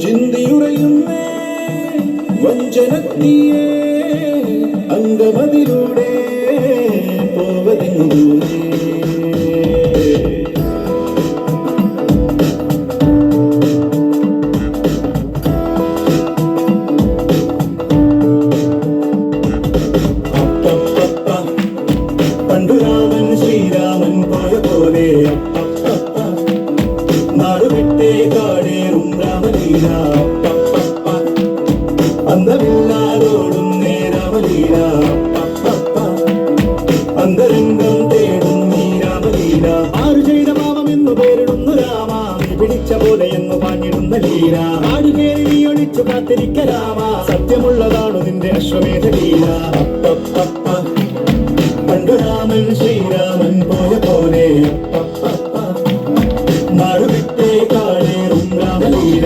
ചിന്തിയുറയുന്നേ വഞ്ചനത്തിയേ അംഗമതിലൂടെ പോവതിങ്ങു രാമലീല അന്തമില്ലാതോടും നേരാമലീല അന്തരംഗം തേടും നീ ചെയ്ത പാപം എന്ന് പേരിടുന്നു രാമ? പിടിച്ച പോലെ എന്ന് പാഞ്ഞിടുന്ന ലീല. ആടുകേറി നീ ഒളിച്ചു കാത്തിരിക്ക രാമ? സത്യമുള്ളതാണു നിന്റെ അശ്വമേധ ശ്രീരാമൻ പോയ പോലെ.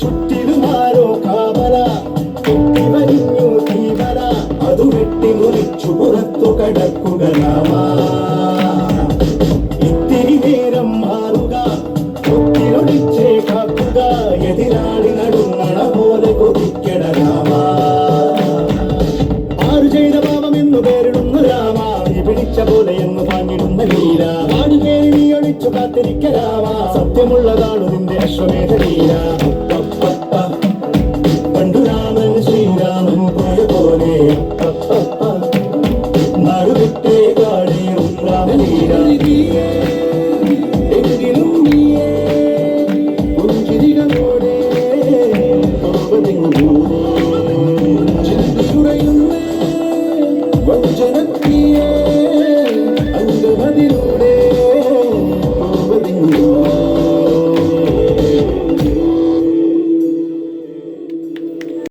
ചുറ്റിലുമാരോ കാവല കൊത്തിവരിഞ്ഞു തീവല അതു വെട്ടി മുറിച്ചു പുറത്തു കടക്കുക രാമ പിടിച്ച പോലെ എന്ന് പാഞ്ഞിടുന്ന ആടുകേറി നീ ഒളിച്ചു കാത്തിരിക്കലാവാ. സത്യമുള്ളതാണ് നിന്റെ അശ്വമേധ അപ്പപ്പപ്പ, പണ്ടു രാമൻ ശ്രീരാമൻ പോയ പോലെ. അപ്പപ്പപ്പ,